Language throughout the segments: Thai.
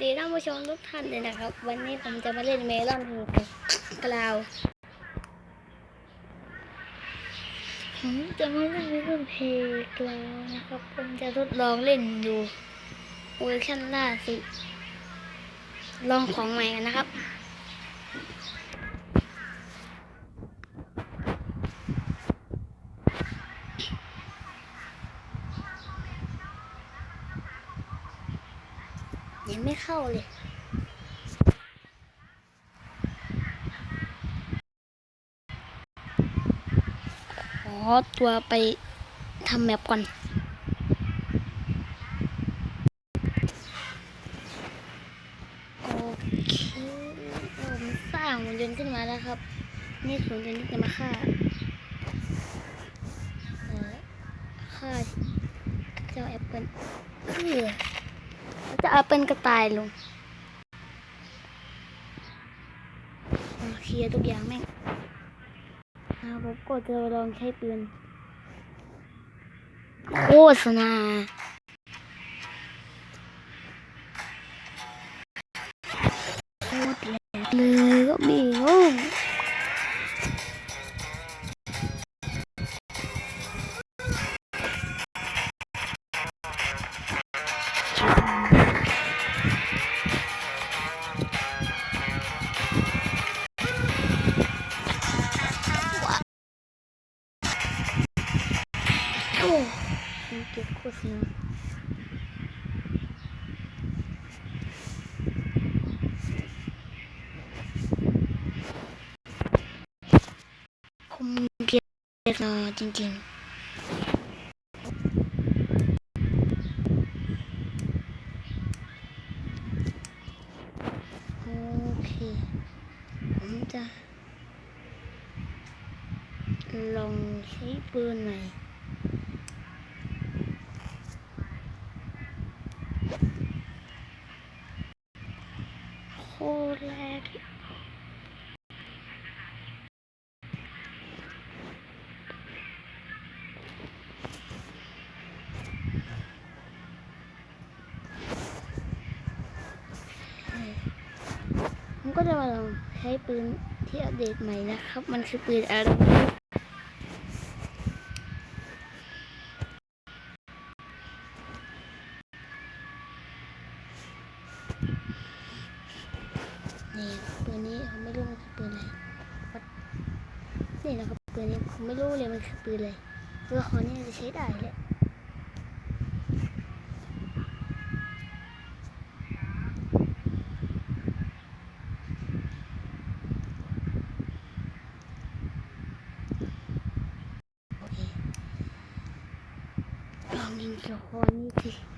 ดีท่านผู้ชมทุกท่านเลยนะครับ วันนี้ผมจะมาเล่นเมลอนฮูกับกลาวผมจะมาเล่นเมลอนเพกลาวนะครับ ผมจะทดลองเล่นดูเวอร์ชันล่าสุดลองของใหม่กันนะครับ ยังไม่เข้าเลยขอตัวไปทำแมปก่อนโอเคผมสร้างหุ่นยนต์ขึ้นมาแล้วครับ นี่หุ่นยนต์ที่จะมาฆ่าเอ่อฆ่าเจ้าแอปเปิลคือ จะเอาเป็นกระต่ายลงเอาเคลียร์ทุกอย่างแม่งอาผมก็จะลองใช้ปืนโฆษณา เก็บโฆษณาผมเก็บโฆษณาจริงๆโอเคผมจะลองใช้ปืนหน่อย โคแรงผมก็จะมาลองใช้ปืนที่อัปเดตใหม่นะครับ มันคือปืนอะไร นี่ครับปืนนี้ผมไม่รู้มันคือปืนอะไรนี่นะครับปืนนี้ผมไม่รู้เลยมันคือปืนอะไรตัวละครนี้จะใช้ได้แหละลองยิงตัวละครนี้สิ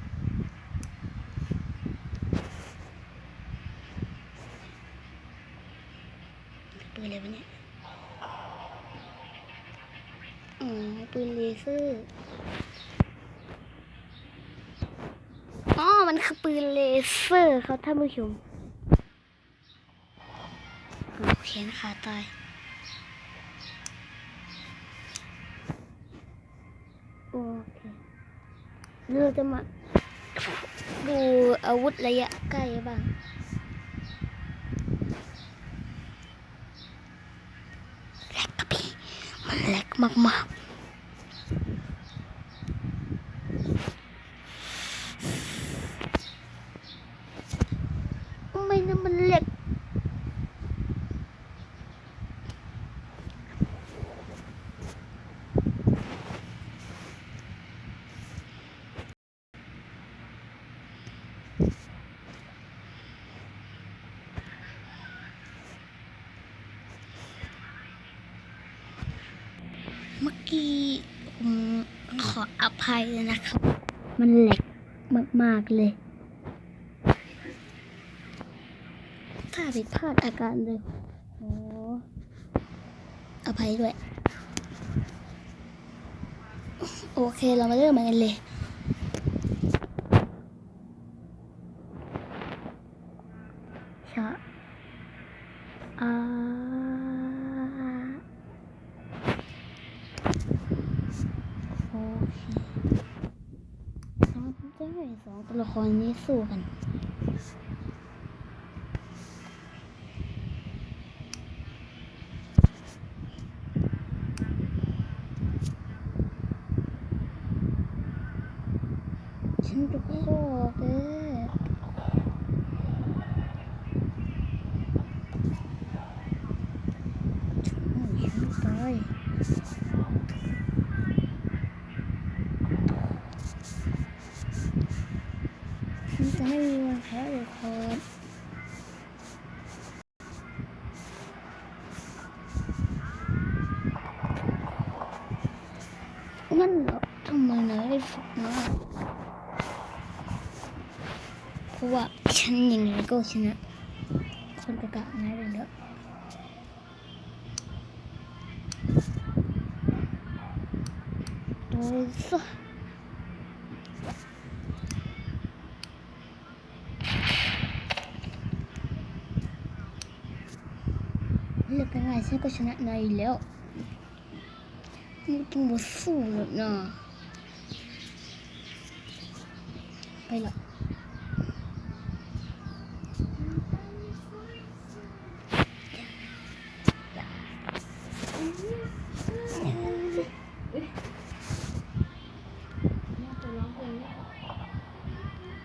ปืนอะไรวะเนี่ยอ๋อปืนเลเซอร์อ๋อมันคือปืนเลเซอร์ครับท่านผู้ชมโอเคนะขาตายโอเคเราจะมาดูอาวุธระยะใกล้บ้าง แลกกับพี่ มันแลกมากๆไม่นะมันแลก ที่ผมขออภัยเลยนะครับ มันแหลกมาก ๆ เลย ถ้าผิดพลาดอาการเลยโอ้อภัยด้วย โอเคเรามาเริ่มกันเลย เราจ้ให้สองตัวละครนี้สู้กันฉันจะโคตรเลย ไม่มีวันแพ้เลยครับงั้นเหรอทำไมนายได้ฝึกมาเพราะว่าฉันยังไงก็ชนะคนกระกะนายเลยเนอะดูซะเลือกง่ายๆฉัน